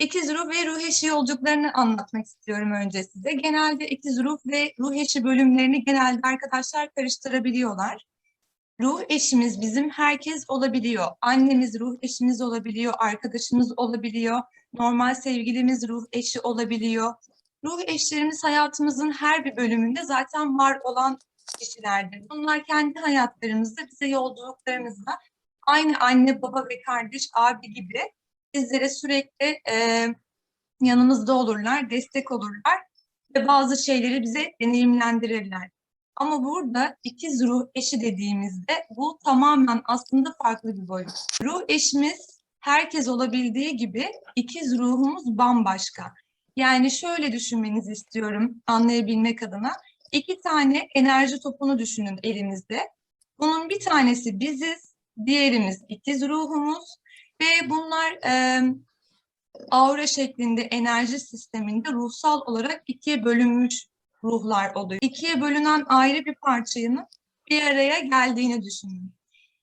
İkiz ruh ve ruh eşi yolculuklarını anlatmak istiyorum önce size. Genelde ikiz ruh ve ruh eşi bölümlerini genelde arkadaşlar karıştırabiliyorlar. Ruh eşimiz bizim herkes olabiliyor. Annemiz ruh eşimiz olabiliyor, arkadaşımız olabiliyor, normal sevgilimiz ruh eşi olabiliyor. Ruh eşlerimiz hayatımızın her bir bölümünde zaten var olan kişilerdir. Bunlar kendi hayatlarımızda bize yolculuklarımızda aynı anne, baba ve kardeş, abi gibi bizlere sürekli e, yanımızda olurlar, destek olurlar ve bazı şeyleri bize deneyimlendirirler. Ama burada ikiz ruh eşi dediğimizde bu tamamen aslında farklı bir boyut. Ruh eşimiz herkes olabildiği gibi ikiz ruhumuz bambaşka. Yani şöyle düşünmenizi istiyorum anlayabilmek adına. İki tane enerji topunu düşünün elimizde. Bunun bir tanesi biziz, diğerimiz ikiz ruhumuz ve bunlar e, aura şeklinde enerji sisteminde ruhsal olarak ikiye bölünmüş ruhlar oluyor. İkiye bölünen ayrı bir parçanın bir araya geldiğini düşünün.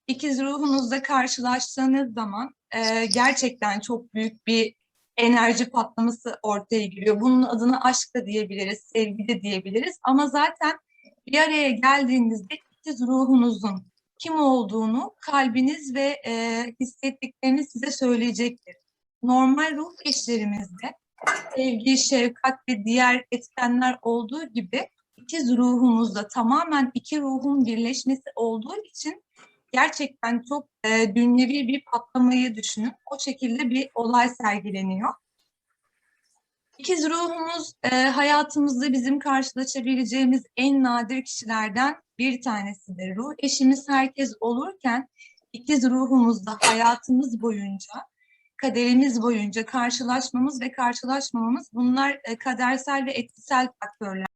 İkiz ruhunuzla karşılaştığınız zaman e, gerçekten çok büyük bir enerji patlaması ortaya giriyor. Bunun adına aşk da diyebiliriz, sevgi de diyebiliriz. Ama zaten bir araya geldiğinizde ikiz ruhunuzun kim olduğunu kalbiniz ve e, hissettikleriniz size söyleyecektir. Normal ruh eşlerimizde sevgi, şefkat ve diğer etkenler olduğu gibi ikiz ruhumuzda tamamen iki ruhun birleşmesi olduğu için gerçekten çok e, dünyevi bir patlamayı düşünün. O şekilde bir olay sergileniyor. İkiz ruhumuz e, hayatımızda bizim karşılaşabileceğimiz en nadir kişilerden bir tanesidir. Ruh eşimiz herkes olurken ikiz ruhumuzda hayatımız boyunca, kaderimiz boyunca karşılaşmamız ve karşılaşmamamız bunlar e, kadersel ve etkisel faktörler.